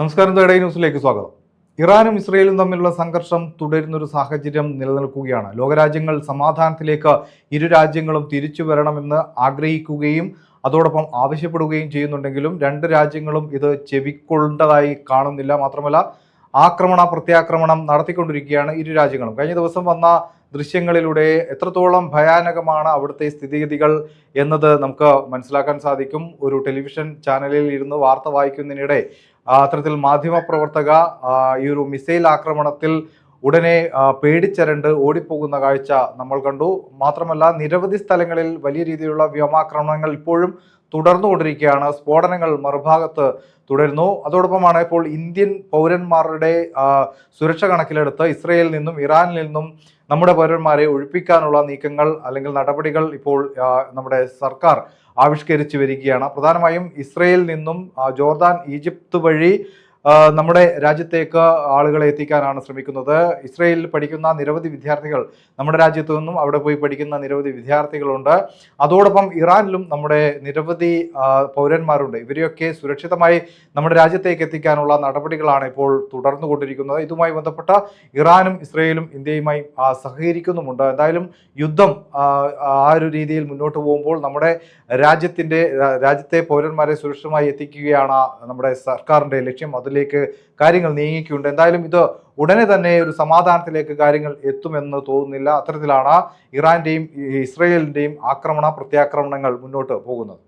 നമസ്കാരം തേടൈ ന്യൂസിലേക്ക് സ്വാഗതം. ഇറാനും ഇസ്രയേലും തമ്മിലുള്ള സംഘർഷം തുടരുന്നൊരു സാഹചര്യം നിലനിൽക്കുകയാണ്. ലോകരാജ്യങ്ങൾ സമാധാനത്തിലേക്ക് ഇരു രാജ്യങ്ങളും തിരിച്ചു വരണമെന്ന് ആഗ്രഹിക്കുകയും അതോടൊപ്പം ആവശ്യപ്പെടുകയും ചെയ്യുന്നുണ്ടെങ്കിലും രണ്ട് രാജ്യങ്ങളും ഇത് ചെവിക്കൊണ്ടതായി കാണുന്നില്ല. മാത്രമല്ല ആക്രമണ പ്രത്യാക്രമണം നടത്തിക്കൊണ്ടിരിക്കുകയാണ് ഇരു രാജ്യങ്ങളും. കഴിഞ്ഞ ദിവസം വന്ന ദൃശ്യങ്ങളിലൂടെ എത്രത്തോളം ഭയാനകമാണ് അവിടുത്തെ സ്ഥിതിഗതികൾ എന്നത് നമുക്ക് മനസ്സിലാക്കാൻ സാധിക്കും. ഒരു ടെലിവിഷൻ ചാനലിൽ ഇരുന്ന് വാർത്ത വായിക്കുന്നതിനിടെ അത്തരത്തിൽ മാധ്യമപ്രവർത്തക ഈ ഒരു മിസൈൽ ആക്രമണത്തിൽ ഉടനെ പേടിച്ചരണ്ട് ഓടിപ്പോകുന്ന കാഴ്ച നമ്മൾ കണ്ടു. മാത്രമല്ല നിരവധി സ്ഥലങ്ങളിൽ വലിയ രീതിയിലുള്ള വ്യോമാക്രമണങ്ങൾ ഇപ്പോഴും തുടർന്നുകൊണ്ടിരിക്കുകയാണ്. സ്ഫോടനങ്ങൾ മറുഭാഗത്ത് തുടരുന്നു. അതോടൊപ്പമാണ് ഇപ്പോൾ ഇന്ത്യൻ പൗരന്മാരുടെ സുരക്ഷ കണക്കിലെടുത്ത് ഇസ്രയേലിൽ നിന്നും ഇറാനിൽ നിന്നും നമ്മുടെ പൗരന്മാരെ ഒഴിപ്പിക്കാനുള്ള നീക്കങ്ങൾ അല്ലെങ്കിൽ നടപടികൾ ഇപ്പോൾ നമ്മുടെ സർക്കാർ ആവിഷ്കരിച്ചു വരികയാണ്. പ്രധാനമായും ഇസ്രയേലിൽ നിന്നും ജോർദാൻ ഈജിപ്ത് വഴി നമ്മുടെ രാജ്യത്തേക്ക് ആളുകളെ എത്തിക്കാനാണ് ശ്രമിക്കുന്നത്. ഇസ്രയേലിൽ പഠിക്കുന്ന നിരവധി വിദ്യാർത്ഥികൾ നമ്മുടെ രാജ്യത്തു നിന്നും അവിടെ പോയി പഠിക്കുന്ന നിരവധി വിദ്യാർത്ഥികളുണ്ട്. അതോടൊപ്പം ഇറാനിലും നമ്മുടെ നിരവധി പൗരന്മാരുണ്ട്. ഇവരെയൊക്കെ സുരക്ഷിതമായി നമ്മുടെ രാജ്യത്തേക്ക് എത്തിക്കാനുള്ള നടപടികളാണ് ഇപ്പോൾ തുടർന്നുകൊണ്ടിരിക്കുന്നത് ഇതുമായി ബന്ധപ്പെട്ട ഇറാനും ഇസ്രയേലും ഇന്ത്യയുമായി സഹകരിക്കുന്നുമുണ്ട്. എന്തായാലും യുദ്ധം ആ, ഒരു രീതിയിൽ മുന്നോട്ട് പോകുമ്പോൾ നമ്മുടെ രാജ്യത്തിന്റെ രാജ്യത്തെ പൗരന്മാരെ സുരക്ഷിതമായി എത്തിക്കുകയാണ് നമ്മുടെ സർക്കാരിന്റെ ലക്ഷ്യം. അതിലേക്ക് കാര്യങ്ങൾ നീങ്ങിക്കുണ്ട് എന്തായാലും ഇത് ഉടനെ തന്നെ ഒരു സമാധാനത്തിലേക്ക് കാര്യങ്ങൾ എത്തുമെന്ന് തോന്നുന്നില്ല. അത്തരത്തിലാണ് ഇറാന്റെയും ഇസ്രയേലിന്റെയും ആക്രമണ പ്രത്യാക്രമണങ്ങൾ മുന്നോട്ട് പോകുന്നത്.